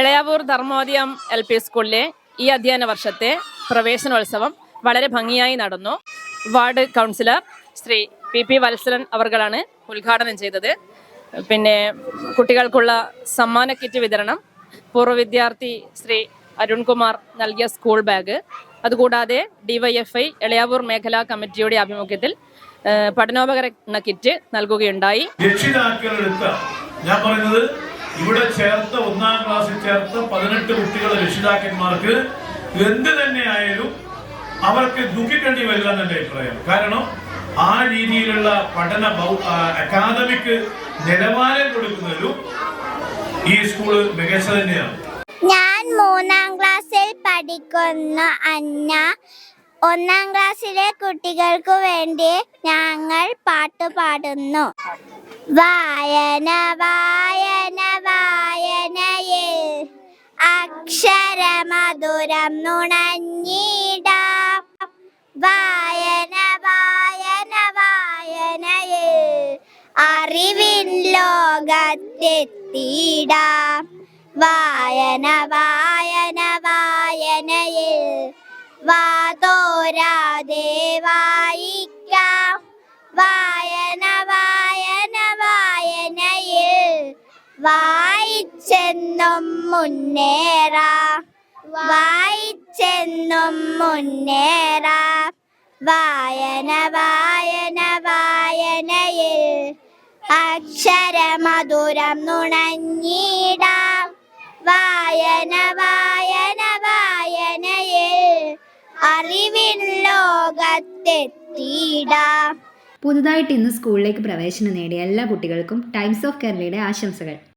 Elayavoor ധർമ്മോദയം L P സ്കൂളിലെ ഈ അധ്യയന വർഷത്തെ പ്രവേശനോത്സവം വളരെ ഭംഗിയായി നടന്നു. Ward councillor Shri P P Valsaran അവർകളാണ് ഉദ്ഘാടനം ചെയ്തത്. പിന്നെ കുട്ടികൾക്കുള്ള സമ്മാന കിറ്റ് വിതരണം പൂർവ വിദ്യാർത്ഥി ശ്രീ അരുൺകുമാർ നൽകിയ സ്കൂൾ ബാഗ്. അതുകൂടാതെ ഡിവൈഎഫ്ഐ എളയാവൂർ മേഖലാ കമ്മിറ്റിയുടെ ആഭിമുഖ്യത്തിൽ പഠനോപകരണ കിറ്റ് നൽകുകയുണ്ടായി. രക്ഷിതാക്കളെടുത്ത ഞാൻ പറയുന്നത് ഇവിടെ ചേർത്ത ഒന്നാം ക്ലാസ്സിൽ ചേർത്ത പതിനെട്ട് കുട്ടികളെ രക്ഷിതാക്കന്മാർക്ക് എന്ത് തന്നെ ആയാലും അവർക്ക് ദുഃഖിക്കേണ്ടി വരില്ല എന്നെ അഭിപ്രായം. കാരണം ആ രീതിയിലുള്ള പഠന അക്കാദമിക് നിലവാരം കൊടുക്കുന്നതിലും ഈ സ്കൂൾ മികച്ച തന്നെയാണ്. ഞാൻ മൂന്നാം ക്ലാസ്സിൽ പഠിക്കുന്ന അന്ന. ഒന്നാം ക്ലാസ്സിലെ കുട്ടികൾക്ക് വേണ്ടി ഞങ്ങൾ പാട്ട് പാടുന്നു. വായന വായന അക്ഷരമധുരം നുണഞ്ഞിടാം. വായന വായന വായനയിൽ അറിവിൻ ലോകത്തെത്തിടാം. വായന വായന വായനയിൽ വാതോരാതെ വായിക്കാം. വായന വായന വായനയിൽ വായിച്ചെന്നും മുന്നേറാം. വായിച്ചെന്നും മുന്നേറാം. വായന വായന വായനയിൽ അക്ഷരമധുരം നുണഞ്ഞിടാം. വായന വായന വായനയിൽ അറിവിൻ ലോകത്തെത്തിടാം. പുതുതായിട്ട് ഇന്ന് സ്കൂളിലേക്ക് പ്രവേശനം നേടിയ എല്ലാ കുട്ടികൾക്കും ടൈംസ് ഓഫ് കേരളയുടെ ആശംസകൾ.